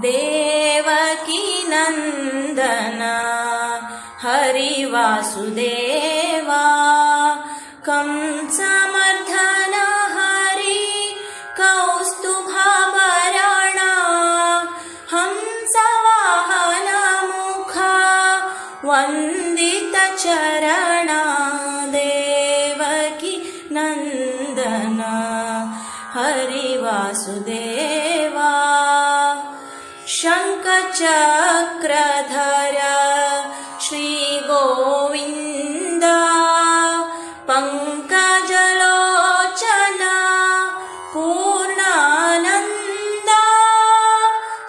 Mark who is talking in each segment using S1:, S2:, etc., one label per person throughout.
S1: Devaki Nandan हरिवासुदेवा कंसमर्धन Hari कौस्तुभाभरणा हंसवाहनमुखा वन्दितचरणा Devaki Nandan हरिवासुदेवा शङ्खचक्रधर Shri Govind पङ्कजलोचना Purnanand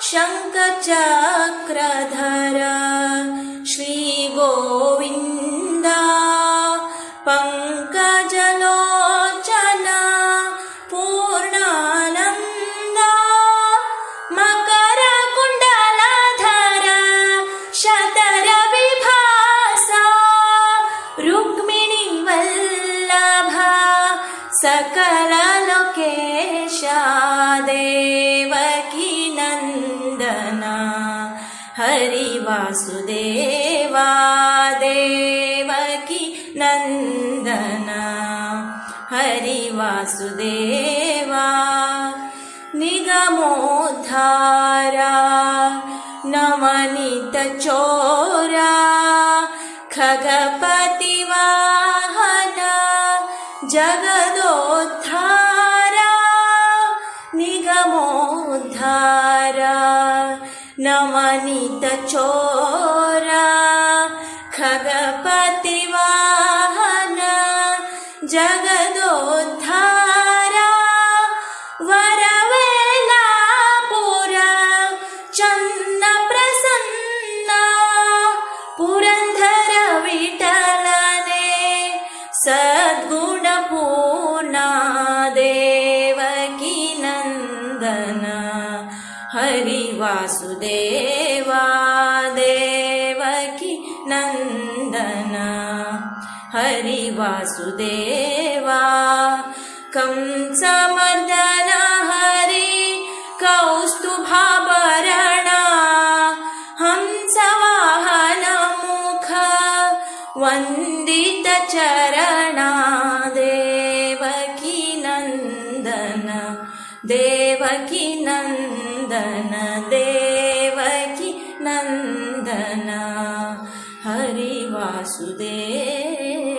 S1: शङ्खचक्रधर सकललोकेशा Devaki Nandan हरिवासुदेवा Devaki Nandan हरिवासुदेवा निगमोद्धारा नमनितचोरा खगपतिवाहन जगदोद्धारा निगमोद्धारा नमनितचोरा खगपतिवाहन जगदोद्धारा हरिवासुदेवा Devaki Nandan. हरिवासुदेवा कंसमर्दन Hari कौस्तुभाभरणा हंसवाहनमुख वन्दितचरणा Devaki Nandan Devaki Nandan. हरिवासुदेवा